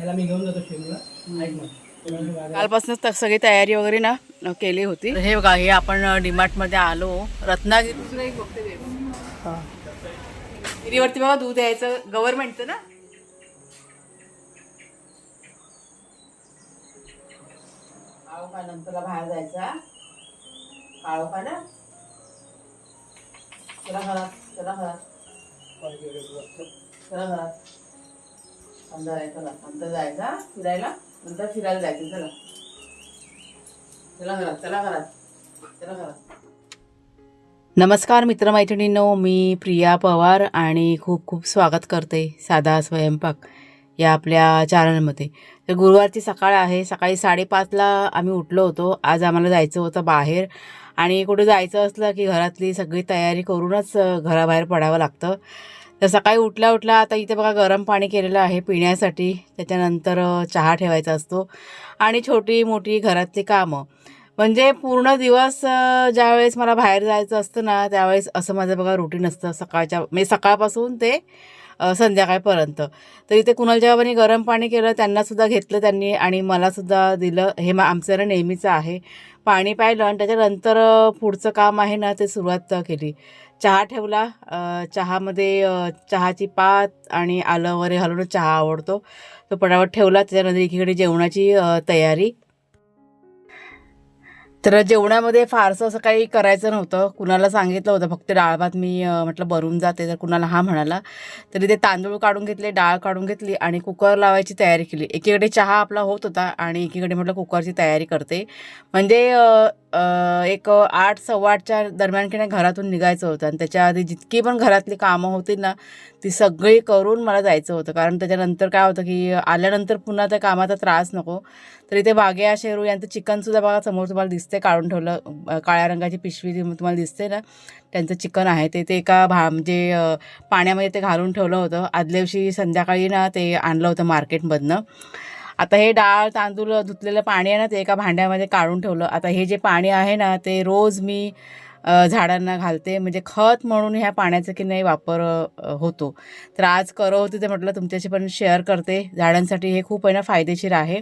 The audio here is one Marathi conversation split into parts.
त्याला मी घेऊन जातो शिमला. ऐक कालपासूनच त- सगळी तयारी वगैरे ना केली होती. हे बघा हे आपण डीमार्टमध्ये आलो. रत्नागिरी. गिरीवरती बघा दूध यायचं गव्हर्नमेंटचं ना? नंतरला बाहेर जायचा. काळो का ना चला घरात चला घरात. चला घरात. अंदर आहे चला अंदर जायचा फिरायला? नंतर फिरायला जायचं चला. चला घरात चला घरात. चला घरात. नमस्कार मित्रमैत्रिणींनो. मी प्रिया पवार आणि खूप खूप स्वागत करते साधा स्वयंपाक या आपल्या चॅनलमध्ये तर गुरुवारची सकाळ आहे. सकाळी साडेपाचला आम्ही उठलो होतो. आज आम्हाला जायचं होतं बाहेर. आणि कुठे जायचं असलं की घरातली सगळी तयारी करूनच घराबाहेर पडावं लागतं. तर सकाळी उठल्या उठल्या आता इथे बघा गरम पाणी केलेलं आहे पिण्यासाठी. त्याच्यानंतर चहा ठेवायचा असतो. आणि छोटी मोठी घरातली कामं. म्हणजे पूर्ण दिवस ज्यावेळेस मला बाहेर जायचं असतं ना त्यावेळेस असं माझं बघा रुटीन असतं सकाळच्या म्हणजे सकाळपासून ते संध्याकाळपर्यंत. तर इथे कुणाल जेव्हा गरम पाणी केलं त्यांनासुद्धा घेतलं त्यांनी आणि मलासुद्धा दिलं. हे मग आमचं ना नेहमीचं आहे. पाणी पाहिलं आणि त्याच्यानंतर पुढचं काम आहे ना ते सुरुवात केली. चहा ठेवला. चहामध्ये चहाची पात आणि आलं वगैरे घालून चहा आवडतो. तो पटापट ठेवला. त्याच्यानंतर एकीकडे जेवणाची तयारी. तर जेवणामध्ये फारसं असं काही करायचं नव्हतं. कुणाला सांगितलं होतं फक्त डाळ भात मी म्हटलं भरून जाते तर कुणाला हा म्हणाला. तरी ते तांदूळ काढून घेतले डाळ काढून घेतली आणि कुकर लावायची तयारी केली. एकीकडे चहा आपला होत होता आणि एकीकडे म्हटलं कुकरची तयारी करते. म्हणजे एक आठ सव्वा आठच्या दरम्यान की नाही घरातून निघायचं होतं आणि त्याच्या आधी जितकी पण घरातली कामं होती ना ती सगळी करून मला जायचं होतं. कारण त्याच्यानंतर काय होतं की आल्यानंतर पुन्हा त्या कामाचा त्रास नको. तर इथे वागे शेरू यांचं चिकनसुद्धा बघा समोर तुम्हाला दिसते काढून ठेवलं. काळ्या रंगाची पिशवी जी तुम्हाला दिसते ना. त्यांचं चिकन आहे. ते ते एका भा म्हणजे पाण्यामध्ये ते घालून ठेवलं होतं. आदल्या दिवशी संध्याकाळी ना ते आणलं होतं मार्केटमधनं. आता हे डाळ तांदूळ धुतलेलं पाणी आहे ना ते एका भांड्यामध्ये काढून ठेवलं. आता हे जे पाणी आहे ना ते रोज मी झाडांना घालते. म्हणजे खत म्हणून ह्या पाण्याचा की नाही वापर होतो. तर आज करत होते ते म्हटलं तुमच्याशी पण शेअर करते. झाडांसाठी हे खूप आहे ना फायदेशीर आहे.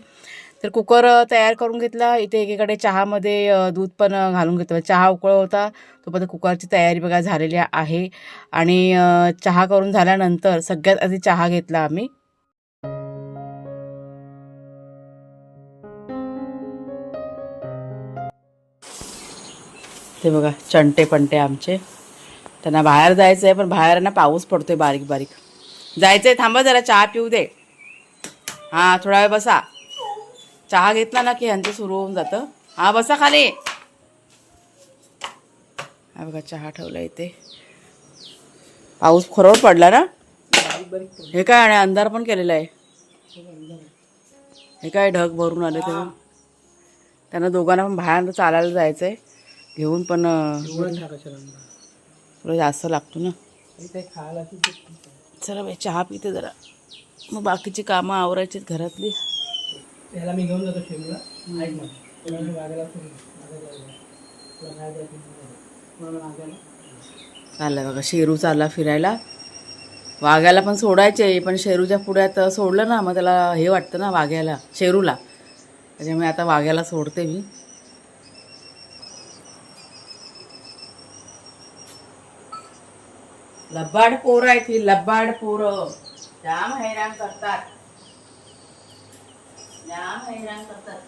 तर कुकर तयार करून घेतला. इथे एकीकडे चहामध्ये दूध पण घालून घेतलं. म्हणजे चहा उकळ होता. तोपर्यंत कुकरची तयारी बघा झालेली आहे. आणि चहा करून झाल्यानंतर सगळ्यात आधी चहा घेतला आम्ही. ते बघा चंटे पंटे आमचे. त्यांना बाहेर जायचं आहे पण बाहेर ना पाऊस पडतोय बारीक बारीक. जायचंय थांबा जरा चहा पिऊ दे. हां थोडा वेळ बसा. चहा घेतला ना की ह्यांचं सुरू होऊन जातं. हां बसा खाली. हा बघा चहा ठेवला इथे. पाऊस खरोबर पडला ना? हे काय आणि अंधार पण केलेला आहे. हे काय ढग भरून आले तेव्हा त्यांना दोघांना पण बाहेर चालायला जायचं आहे घेऊन पण. थोडं जास्त लागतो ना. चला बाई चहा पिते जरा. मग बाकीची कामं आवरायची घरातली. त्याला मी घेऊन जातो चाललं बघा शेरू चालला फिरायला. वाघ्याला पण सोडायचे पण शेरूच्या पुढ्यात सोडलं ना मग त्याला हे वाटतं ना वाघ्याला शेरूला. त्याच्यामुळे आता वाघ्याला सोडते मी. लब्बाड पोरं आहेत ही लब्बाड पोरं. जाम हैराण करतात. जाम हैराण करतात.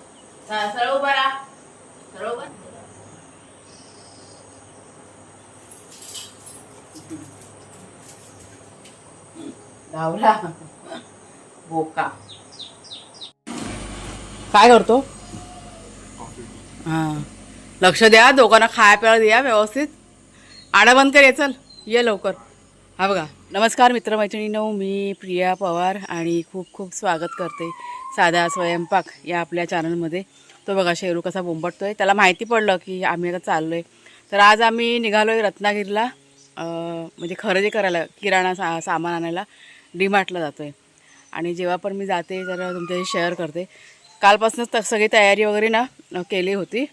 सरळ उभा राहा. सरळ उभा धावला. बोका. काय करतो? हां. लक्ष द्या दोघांना खाया प्यायला द्या व्यवस्थित. आडा बंद कर ये चल. ये लवकर. हा बघा. नमस्कार मित्रमैत्रिणींनो मी प्रिया पवार आणि खूप खूप स्वागत करते साधा स्वयंपाक या आपल्या चॅनलमध्ये तो बघा शेरू कसा बोंबटतो आहे त्याला माहिती पडलं की आम्ही आता चाललो आहे तर आज आम्ही निघालो आहे रत्नागिरीला म्हणजे खरेदी करायला किराणा सा सामान आणायला डीमार्टला जातो आहे आणि जेव्हा पण मी जाते तर तुमच्याशी शेअर करते. कालपासूनच त सगळी तयारी वगैरे ना केली होती.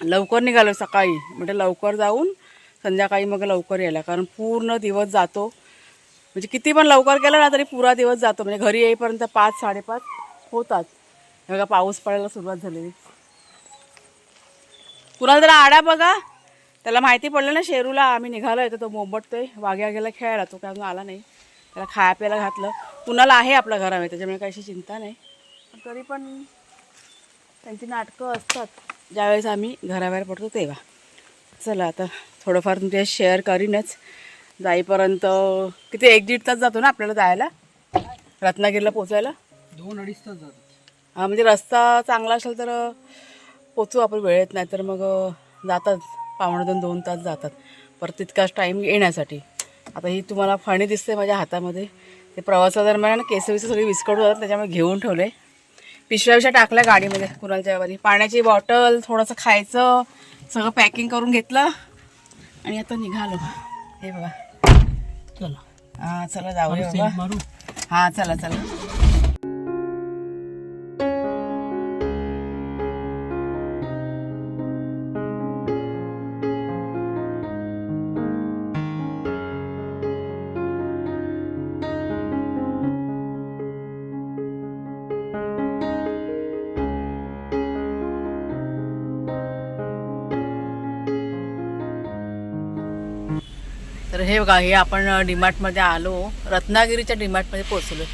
लवकर निघालो सकाळी. म्हणजे लवकर जाऊन संध्याकाळी मग लवकर यायला. कारण पूर्ण दिवस जातो. म्हणजे किती पण लवकर केलं ना तरी पुरा दिवस जातो. म्हणजे घरी येईपर्यंत पाच साडेपाच होतात. हे बघा पाऊस पडायला सुरुवात झालेली. कुणाला जरा आडा बघा. त्याला माहिती पडलं ना शेरूला. आम्ही निघालो आहे तर तो मोंबटतोय वाघ्या गेला खेळायला तो काय अजून आला नाही. त्याला खाया प्यायला घातलं. कुणाला आहे आपल्या घरामध्ये? त्याच्यामुळे काही चिंता नाही. पण तरी पण त्यांची नाटकं असतात. ज्यावेळेस आम्ही घराबाहेर पडतो तेव्हा. चला आता थोडंफार तुमच्या शेअर करीनच. जाईपर्यंत किती एक दीड तास जातो ना आपल्याला जायला? रत्नागिरीला पोचायला दोन अडीच तास जातात हा म्हणजे रस्ता चांगला असेल तर पोचू आपण वेळेत नाही तर मग जातात. पावणे दोन दोन तास जातात. परत तितकाच टाईम येण्यासाठी. आता ही तुम्हाला फणी दिसते माझ्या हातामध्ये. ते प्रवासादरम्यान केसवीचं सगळी विस्कटून जातात त्याच्यामुळे घेऊन ठेवले. पिशव्या पिशव्या टाकल्या गाडीमध्ये कुणालच्या वारी पाण्याची बॉटल थोडंसं खायचं सगळं पॅकिंग करून घेतलं. आणि आता निघालो. हे बघा. चला. हां चला बाबा. मारू. हां चला चला. हे बघा हे आपण डीमार्टमध्ये आलो. रत्नागिरीच्या डीमार्टमध्ये पोचलो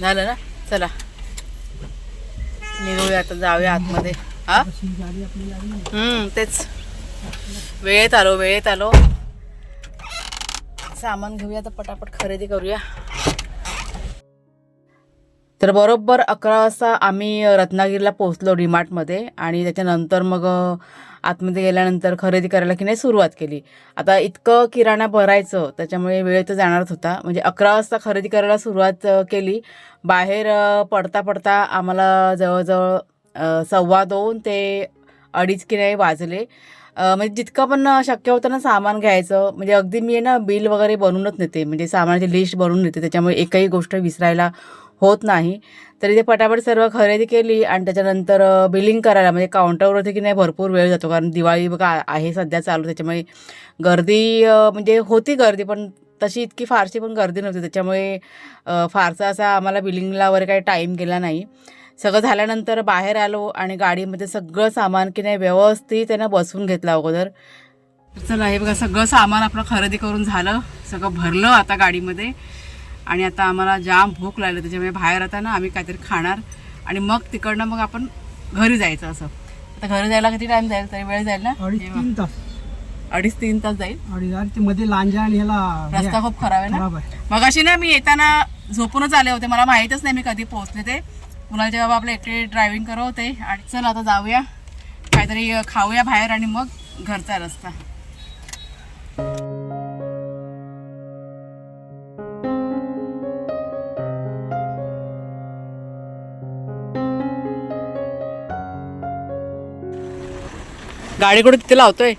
झालं ना? चला. निघूया आता जाऊया आतमध्ये. हा? तेच. वेळेत आलो वेळेत आलो. सामान घेऊया तर पटापट खरेदी करूया. तर बरोबर अकरा वाजता आम्ही रत्नागिरीला पोहोचलो डीमार्टमध्ये आणि त्याच्यानंतर मग आतमध्ये गेल्यानंतर खरेदी करायला की नाही सुरुवात केली. आता इतकं किराणा भरायचं त्याच्यामुळे वेळ तर जाणारच होता. म्हणजे अकरा वाजता खरेदी करायला सुरुवात केली. बाहेर पडता पडता आम्हाला जवळजवळ सव्वा दोन ते अडीच की नाही वाजले. म्हणजे जितकं पण शक्य होतं ना सामान घ्यायचं म्हणजे अगदी मी आहे ना बिल वगैरे बनवूनच नेते. म्हणजे सामानाची लिस्ट बनवून नेते. त्याच्यामुळे एकही गोष्ट विसरायला होत नाही. तरी ते पटापट सर्व खरेदी केली आणि त्याच्यानंतर बिलिंग करायला म्हणजे काउंटरवरती की नाही भरपूर वेळ जातो. कारण दिवाळी बघा आहे सध्या चालू. त्याच्यामुळे गर्दी म्हणजे होती गर्दी पण तशी इतकी फारशी पण गर्दी नव्हती. त्याच्यामुळे फारसा असा आम्हाला बिलिंगला वगैरे काही टाईम गेला नाही. सगळं झाल्यानंतर बाहेर आलो आणि गाडीमध्ये सगळं सामान की नाही व्यवस्थित त्यांना बसवून घेतलं अगोदर. चला हे बघा सगळं सामान आपलं खरेदी करून झालं. सगळं भरलं आता गाडीमध्ये. आणि आता आम्हाला जाम भूक लागली त्याच्यामुळे बाहेर आता ना आम्ही काहीतरी खाणार. आणि मग तिकडनं मग आपण घरी जायचं असं. आता घरी जायला किती टाइम जाईल? तरी वेळ जाईल ना. तीन तास. अडीच तीन तास जाईल? मध्ये लांजा आणि रस्ता खूप खराब आहे ना? मग अशी ना मी येताना झोपूनच आले होते. मला माहीतच नाही मी कधी पोहोचले ते. कुणालचे बाबा आपले एकटे ड्रायव्हिंग करत होते. आणि चल आता जाऊया. काहीतरी खाऊया बाहेर आणि मग घरचा रस्ता. गाडी कुठे तिथे लावतोय?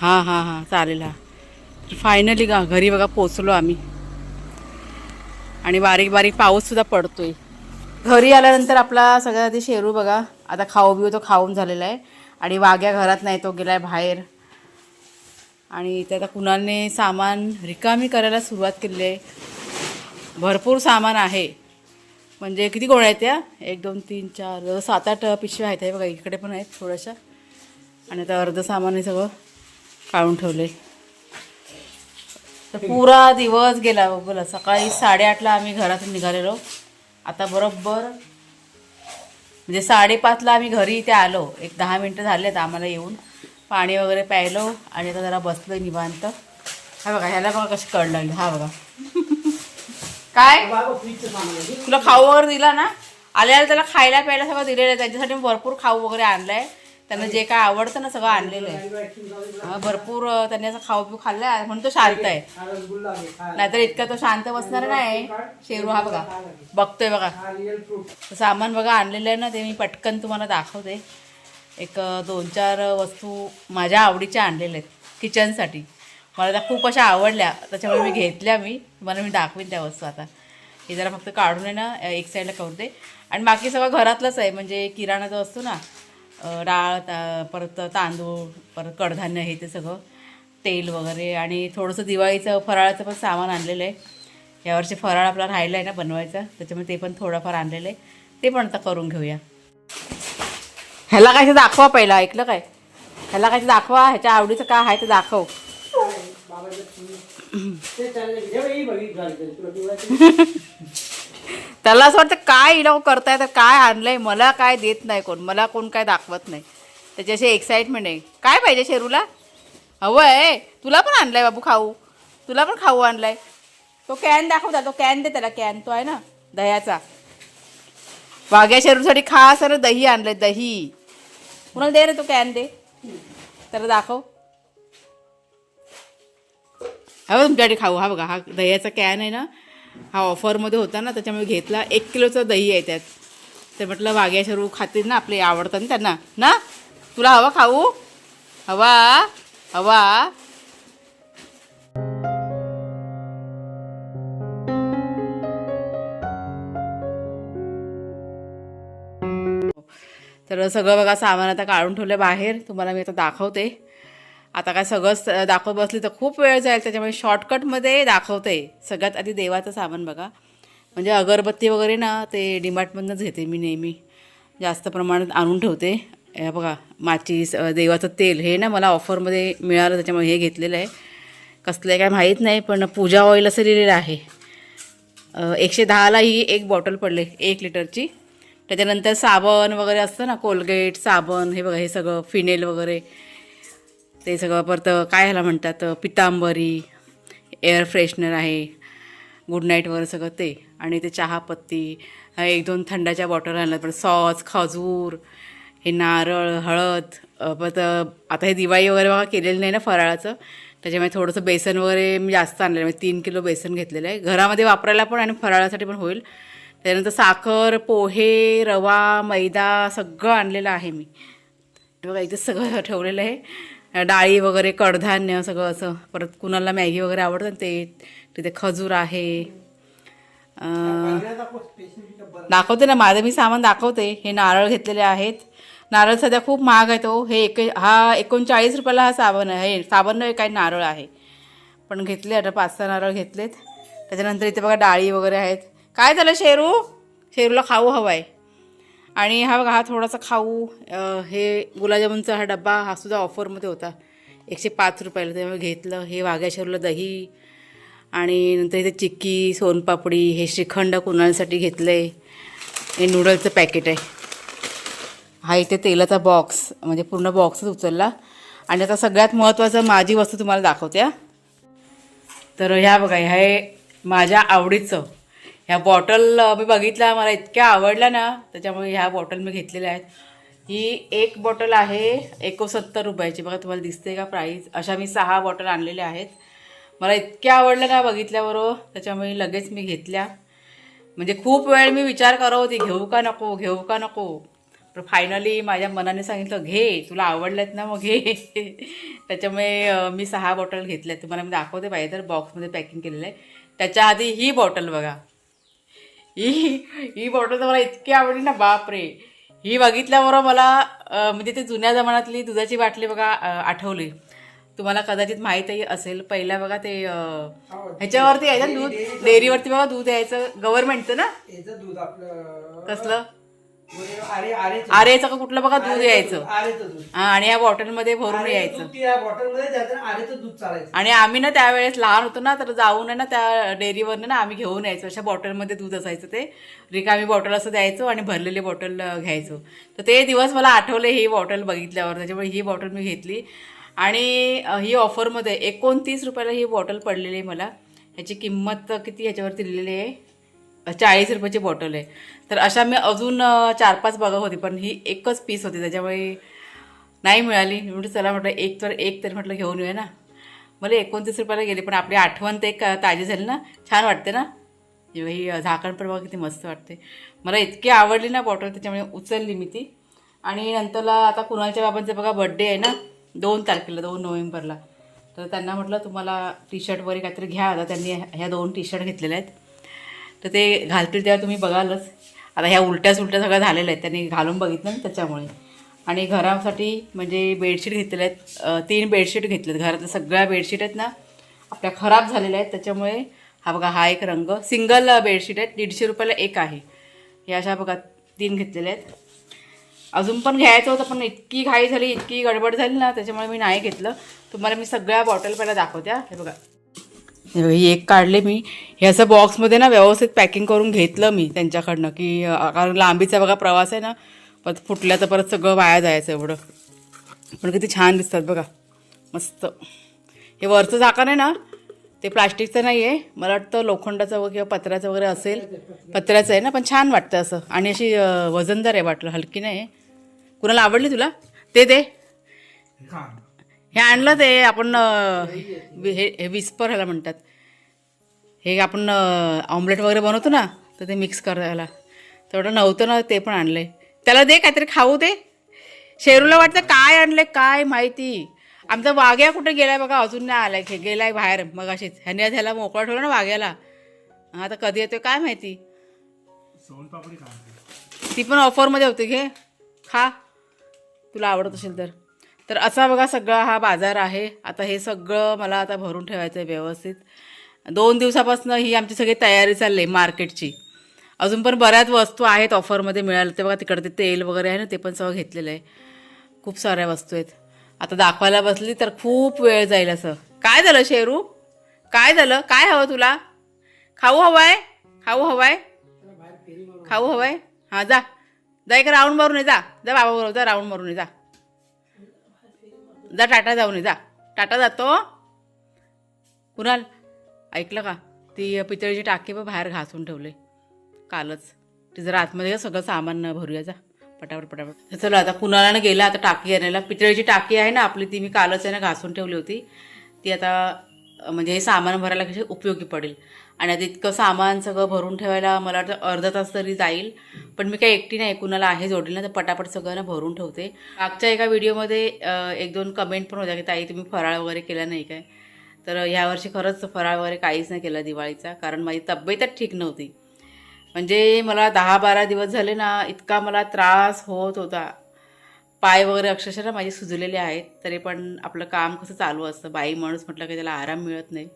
हां हां हां चालेल हां. फायनली गा घरी बघा पोचलो आम्ही. आणि बारीक बारीक पाऊससुद्धा पडतोय. घरी आल्यानंतर आपला सगळ्यात आधी शेरू बघा आता खाऊ बिऊ तो खाऊन झालेला आहे. आणि वाघ्या घरात नाही तो गेला आहे बाहेर. आणि इथे आता कुणालने सामान रिकामी करायला सुरुवात केली आहे. भरपूर सामान आहे. म्हणजे किती गोळ्या आहेत त्या? एक दोन तीन चार सात आठ पिशव्या आहेत हे बघा इकडे पण आहेत थोड्याशा. आणि आता अर्ध सामान हे सगळं काढून ठेवले तर पुरा दिवस गेला बोला सकाळी साडेआठला आम्ही घरातून निघालेलो. आता बरोबर म्हणजे साडेपाचला आम्ही घरी इथे आलो. एक दहा मिनटं झालेत आम्हाला येऊन. पाणी वगैरे प्यायलो आणि आता जरा बसलो निवांत. हा बघा ह्याला बघा कशी कळ लागली. हा बघा. काय? तुला खाऊ वगैरे दिला ना? आल्याला त्याला खायला प्यायला सगळं दिलेलं आहे. त्यांच्यासाठी मी भरपूर खाऊ वगैरे आणलाय. त्यांना जे काय आवडतं ना सगळं आणलेलं आहे. भरपूर त्यांनी असं खाऊ पिऊ खाल्लाय. म्हणून तो शांत आहे. नाहीतर इतका तो शांत बसणार नाही. शेरू हा बघा. बघतोय बघा. सामान बघा आणलेलं आहे ना ते मी पटकन तुम्हाला दाखवते. एक दोन चार वस्तू माझ्या आवडीच्या आणलेल्या आहेत. किचनसाठी. मला त्या खूप अशा आवडल्या. त्याच्यामुळे मी घेतल्या मी. तुम्हाला मी दाखवीन त्या वस्तू आता. हे जरा फक्त काढून आहे ना एक साईडला करते आणि बाकी सगळं घरातलंच आहे. म्हणजे किराणा जो असतो ना डाळ ता परत तांदूळ परत कडधान्य हे ते सगळं तेल वगैरे आणि थोडंसं दिवाळीचं फराळाचं पण सामान आणलेलं आहे. यावर्षी फराळ आपला राहिला आहे ना बनवायचा. त्याच्यामुळे ते पण थोडंफार आणलेलं आहे. ते पण आता करून घेऊया. ह्याला काय ते दाखवा पहिला. ऐकलं काय? ह्याला काय ते दाखवा. ह्याच्या आवडीचं काय आहे ते दाखव. त्याला असं वाटतं काय इडव करताय तर काय आणलंय मला काय देत नाही कोण मला कोण काय दाखवत नाही. त्याची अशी एक्साइटमेंट आहे. काय पाहिजे शेरूला? हवं आहे तुला पण आणलाय बाबू खाऊ. तुला पण खाऊ आणलाय. तो कॅन दाखवता तो कॅन दे त्याला कॅन तो आहे ना दह्याचा. वाघ्या शेरूसाठी खास दही आणलंय दही. कुणाला दे रे तो कॅन दे. त्याला दाखव. हा तुमच्यासाठी तुमच्याकडे खाऊ हा बघा हा दह्याचा कॅन आहे ना हा ऑफरमध्ये होता ना त्याच्यामुळे घेतला. एक किलोचं दही आहे त्यात. ते म्हटलं वाघ्या शरू खातील ना आपले आवडतं ना त्यांना. ना? तुला हवा खाऊ? हवा? हवा? तर सगळं बघा सामान आता काढून ठेवलं बाहेर. तुम्हाला मी आता दाखवते. आता काय सगळंच दाखवत बसली तर खूप वेळ जाईल त्याच्यामुळे शॉर्टकटमध्ये दाखवते. सगळ्यात आधी देवाचं सामान बघा. म्हणजे अगरबत्ती वगैरे ना ते डिमार्टमधनंच घेते मी नेहमी. जास्त प्रमाणात आणून ठेवते. बघा माचीस देवाचं तेल हे ना मला ऑफरमध्ये मिळालं त्याच्यामुळे हे घेतलेलं आहे. कसलं आहे काय माहीत नाही पण पूजा ऑइल असं लिहिलेलं आहे. एकशे दहाला ही एक बॉटल पडले एक लिटरची. त्याच्यानंतर साबण वगैरे असतं ना कोलगेट साबण हे बघा हे सगळं फिनेल वगैरे. ते सगळं परत काय ह्याला म्हणतात पितांबरी एअर फ्रेशनर आहे गुड नाईटवर सगळं ते. आणि ते चहापत्ती एक दोन थंडाच्या बॉटल आणल्या पण सॉस खजूर हे नारळ हळद परत आता हे दिवाळी वगैरे बघा केलेलं नाही ना फराळाचं. त्याच्यामुळे थोडंसं बेसन वगैरे मी जास्त आणलेलं म्हणजे तीन किलो बेसन घेतलेलं आहे. घरामध्ये वापरायला पण आणि फराळासाठी पण होईल. त्यानंतर साखर पोहे रवा मैदा सगळं आणलेलं आहे मी. बघा इथे सगळं ठेवलेलं आहे. डाळी वगैरे कडधान्य सगळं असं. परत कुणाला मॅगी वगैरे आवडतं ते तिथे खजूर आहे. दाखवते ना माझं मी सामान दाखवते. हे नारळ घेतलेले आहेत. नारळ सध्या खूप महाग आहे तो. हे एक हा एकोणचाळीस रुपयाला हा साबण आहे. हे साबण नाही काय नारळ आहे. पण घेतले आता पाच सहा नारळ घेतलेत. त्याच्यानंतर इथे बघा डाळी वगैरे आहेत. काय झालं शेरू? शेरूला खाऊ हवं आहे आणि हा बघा हा थोडासा खाऊ हे गुलाबजामुनचा हा डब्बा हा सुद्धा ऑफरमध्ये होता. एकशे पाच रुपयाला त्यामुळे घेतलं. हे वाघ्याशरूला दही आणि नंतर इथे चिक्की सोनपापडी हे श्रीखंड कुणालसाठी घेतलं आहे हे नूडलचं पॅकेट आहे. हा इथे तेलाचा बॉक्स म्हणजे पूर्ण बॉक्सच उचलला. आणि आता सगळ्यात महत्त्वाचं माझी वस्तू तुम्हाला दाखवत्या तर ह्या बघा ह्या हे माझ्या आवडीचं ह्या बॉटल मी बघितल्या मला इतक्या आवडल्या ना त्याच्यामुळे ह्या बॉटल मी घेतलेल्या आहेत. ही एक बॉटल आहे एकोसत्तर रुपयाची. बघा तुम्हाला दिसते का प्राईस अशा मी सहा बॉटल आणलेल्या आहेत. मला इतक्या आवडल्या ना बघितल्याबरोबर त्याच्यामुळे लगेच मी घेतल्या. म्हणजे खूप वेळ मी विचार करत होती घेऊ का नको? घेऊ का नको? पण फायनली माझ्या मनाने सांगितलं घे तुला आवडल्यात ना मग घे. त्याच्यामुळे मी सहा बॉटल घेतल्या तुम्हाला मी दाखवते पाहिजे तर बॉक्समध्ये पॅकिंग केलेलं आहे. त्याच्या आधी ही बॉटल बघा. ही ही बॉटल तर मला इतकी आवडली ना बापरे. ही बघितल्याबरोबर मला म्हणजे ते जुन्या जमान्यातली दुधाची बाटली बघा आठवली. तुम्हाला कदाचित माहीतही असेल. पहिला बघा ते अं, ह्याच्यावरती यायचं दूध? डेअरीवरती बघा दूध यायचं. गव्हर्नमेंटचं ना? याचं दूध आपलं कसलं? आरेचं का कुठलं बघा दूध यायचं. हा आणि या बॉटलमध्ये भरून यायचं. आणि आम्ही ना त्यावेळेस लहान होतो ना तर जाऊन ना त्या डेअरीवरनं ना आम्ही घेऊन यायचो. अशा बॉटलमध्ये दूध असायचं ते. रिकामी बॉटल असं द्यायचो आणि भरलेली बॉटल घ्यायचो. तर ते दिवस मला आठवले ही बॉटल बघितल्यावर. त्याच्यामुळे ही बॉटल मी घेतली. आणि ही ऑफरमध्ये एकोणतीस रुपयाला ही बॉटल पडलेली आहे मला. ह्याची किंमत किती ह्याच्यावरती लिहिलेली आहे? चाळीस रुपयाची बॉटल आहे. तर अशा मी अजून चार पाच बघा होती पण ही एकच पीस होती त्याच्यामुळे नाही मिळाली. मी चला म्हटलं एक तर एक तरी म्हटलं घेऊन येऊया ना. मला एकोणतीस रुपयाला गेली पण आपली आठवण ते एक ताजी झाली ना. छान वाटते ना. जेव्हा ही झाकण पण बघा किती मस्त वाटते. मला इतकी आवडली ना बॉटल त्याच्यामुळे उचलली मी ती. आणि नंतरला आता कुणालच्या बाबांचा बघा बड्डे आहे ना दोन तारखेला दोन नोव्हेंबरला. तर त्यांना म्हटलं तुम्हाला टी शर्ट वगैरे काहीतरी घ्या आता त्यांनी ह्या दोन टी शर्ट घेतलेल्या आहेत. तर ते घालतील तेव्हा तुम्ही बघालच. आता ह्या उलट्या सुलट्या सगळ्या झालेल्या आहेत त्यांनी घालून बघितलं ना त्याच्यामुळे. आणि घरासाठी म्हणजे बेडशीट घेतलेले आहेत. तीन बेडशीट घेतलेत. घरातल्या सगळ्या बेडशीट आहेत ना आपल्या खराब झालेल्या आहेत. त्याच्यामुळे हा बघा हा एक रंग. सिंगल बेडशीट आहेत. दीडशे रुपयाला एक आहे. हे अशा बघा तीन घेतलेल्या आहेत. अजून पण घ्यायचं होतं पण इतकी घाई झाली इतकी गडबड झाली ना त्याच्यामुळे मी नाही घेतलं. तुम्हाला मी सगळ्या बॉटल पहिला दाखवते हे बघा. एक काढले मी. हे असं बॉक्समध्ये ना व्यवस्थित पॅकिंग करून घेतलं मी त्यांच्याकडनं की कारण लांबीचा बघा प्रवास आहे ना परत फुटल्या तर परत सगळं वाया जायचं एवढं. पण किती छान दिसतात बघा. मस्त. हे वरचं झाकण आहे ना ते प्लास्टिकचं नाही आहे मला वाटतं लोखंडाचं वगैरे किंवा पत्र्याचं वगैरे असेल. पत्र्याचं आहे ना पण छान वाटतं असं. आणि अशी वजनदार आहे वाटलं हलकी नाही आहे कुणाला आवडली तुला? ते दे. हे आणलं ते आपण हे विस्पर ह्याला म्हणतात. हे आपण ऑमलेट वगैरे बनवतो ना तर ते मिक्स करायला. तेवढं नव्हतं ना ते पण आणलंय. त्याला दे काहीतरी खाऊ दे. शेरूला वाटतं काय आणलंय काय माहिती. आमचा वाघ्या कुठे गेलाय बघा अजून नाही आलाय. हे गेलाय बाहेर मग अशीच ह्याने ह्याला मोकळा ठेवला ना वाघ्याला. आता कधी येतोय काय माहिती. ती पण ऑफरमध्ये होती घे. खा. तुला आवडत असेल तर. तर असा बघा सगळा हा बाजार आहे. आता हे सगळं मला आता भरून ठेवायचं आहे व्यवस्थित. दोन दिवसापासून ही आमची सगळी तयारी चालली आहे मार्केटची. अजून पण बऱ्याच वस्तू आहेत ऑफरमध्ये मिळाल्या. ते बघा तिकडे ते तेल वगैरे आहे ना ते पण सगळं घेतलेलं आहे. खूप साऱ्या वस्तू आहेत. आता दाखवायला बसली तर खूप वेळ जाईल असं. काय झालं शेरू? काय झालं? काय हवं तुला? खाऊ हवाय? खाऊ हवाय? खाऊ हवाय? हां जा. जा एक राऊंड मारून ये जा. जा बाबा बरोबर जा राऊंड मारून ये जा. जा टाटा जाऊन ये जा. टाटा जातो. कुणाल ऐकलं का? ती पितळीची टाकी पण बाहेर घासून ठेवले. कालच. ती जरा आतमध्ये सगळं सामान भरूया जा. पटापट पटापट. चला आता कुणाला गेला आता टाकी आणायला? पितळीची टाकी आहे ना आपली ती मी कालच आहे ना घासून ठेवली होती. ती आता म्हणजे हे सामान भरायला कशी उपयोगी पडेल? आणि आता इतकं सामान सगळं भरून ठेवायला मला वाटतं अर्धा तास तरी जाईल. पण मी काही एकटी नाही कुणाला आहे जोडली ना तर पटापट सगळं ना भरून ठेवते. मागच्या एका व्हिडिओमध्ये एक दोन कमेंट पण होत्या की ताई तुम्ही फराळ वगैरे केला नाही काय? तर ह्यावर्षी खरंच फराळ वगैरे काहीच नाही केला दिवाळीचा कारण माझी तब्येतच ठीक नव्हती. म्हणजे मला दहा बारा दिवस झाले ना इतका मला त्रास होत होता. पाय वगैरे अक्षरशः माझे सुजलेले आहेत तरी पण आपलं काम कसं चालू असतं? बाई माणूस म्हटलं की त्याला आराम मिळत नाही.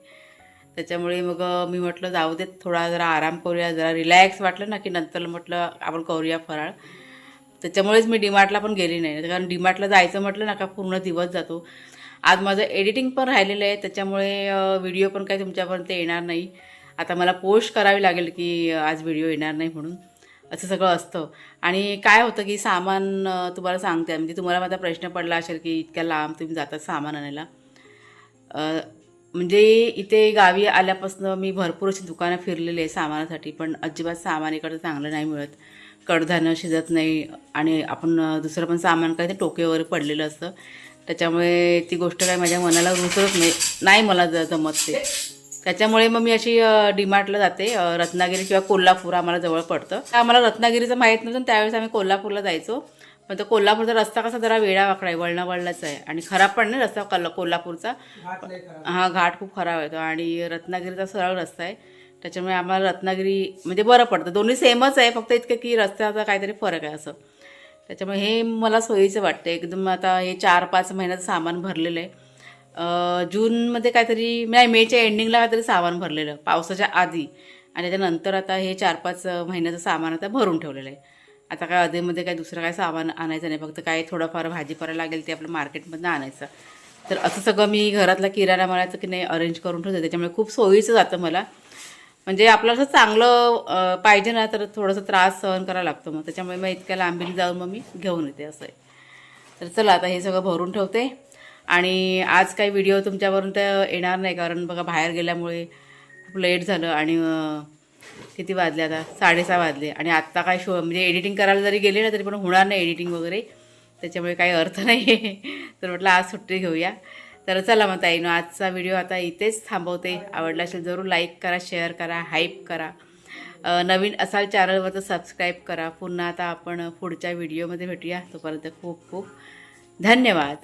त्याच्यामुळे मग मी म्हटलं जाऊ देत थोडा जरा आराम करूया जरा रिलॅक्स वाटलं ना की नंतर म्हटलं आपण करूया फराळ. त्याच्यामुळेच मी डीमार्टला पण गेली नाही. कारण डीमार्टला जायचं म्हटलं ना का पूर्ण दिवस जातो. आज माझं एडिटिंग पण राहिलेलं आहे. त्याच्यामुळे व्हिडिओ पण काही तुमच्यापर्यंत येणार नाही. आता मला पोस्ट करावी लागेल की आज व्हिडिओ येणार नाही म्हणून. असं सगळं असतं. आणि काय होतं की सामान तुम्हाला सांगते. म्हणजे तुम्हाला माझा प्रश्न पडला असेल की इतक्या लांब तुम्ही जातात सामान आणायला. म्हणजे इथे गावी आल्यापासून मी भरपूर अशी दुकानं फिरलेली आहे सामानासाठी पण अजिबात सामान इकडं चांगलं नाही मिळत. कडधान्य शिजत नाही आणि आपण दुसरं पण सामान काय ते टोके वगैरे पडलेलं असतं. त्याच्यामुळे ती गोष्ट काय माझ्या मनाला रुचत नाही नाही मला ज- जमत ते. त्याच्यामुळे मग मी अशी डिमार्टला जाते. रत्नागिरी किंवा कोल्हापूर आम्हाला जवळ पडतं. आम्हाला रत्नागिरीचं माहीत नव्हतं त्यावेळेस आम्ही कोल्हापूरला जायचो. पण तो कोल्हापूरचा रस्ता कसा जरा वेळा वाकडा आहे वळणा वळणाच आहे. आणि खराब पण नाही रस्ता कल कोल्हापूरचा. हा घाट खूप खराब येतो आणि रत्नागिरीचा सरळ रस्ता आहे. त्याच्यामुळे आम्हाला रत्नागिरी म्हणजे बरं पडतं. दोन्ही सेमच आहे फक्त इतकं की रस्त्याचा काहीतरी फरक आहे असं. त्याच्यामुळे हे मला सोयीचं वाटतं एकदम आता हे चार पाच महिन्याचं सामान भरलेलं आहे. जूनमध्ये काहीतरी नाही मेच्या एंडिंगला काहीतरी सामान भरलेलं पावसाच्या आधी. आणि त्याच्यानंतर आता हे चार पाच महिन्याचं सामान आता भरून ठेवलेलं आहे. आता काय अधेमध्ये काय दुसरं काय सामान आणायचं नाही फक्त काय थोडंफार भाजीपाला लागेल ते आपलं मार्केटमधनं आणायचं. तर असं सगळं मी घरातला किराणा म्हणायचं की नाही अरेंज करून ठेवते त्याच्यामुळे खूप सोयीचं जातं मला. म्हणजे आपलं असं चांगलं पाहिजे ना तर थोडंसं त्रास सहन करावा लागतो मग. त्याच्यामुळे मग इतक्या लांबीने जाऊन मग मी घेऊन येते असं आहे. तर चला आता हे सगळं भरून ठेवते. आणि आज काही व्हिडिओ तुमच्यापर्यंत येणार नाही कारण बघा बाहेर गेल्यामुळे खूप लेट झालं आणि किती वाजले आता? साडेसहा वाजले. आणि आत्ता काय शो म्हणजे एडिटिंग करायला जरी गेले ना तरी पण होणार नाही एडिटिंग वगैरे. त्याच्यामुळे काही अर्थ नाही आहे तर म्हटलं आज सुट्टी घेऊया. तर चला मग ताईनो आजचा व्हिडिओ आता इथेच थांबवते. आवडला असेल जरूर लाईक करा शेअर करा हाईप करा. नवीन असाल चॅनलवर तर सबस्क्राईब करा. पुन्हा आता आपण पुढच्या व्हिडिओमध्ये भेटूया. तोपर्यंत खूप खूप धन्यवाद.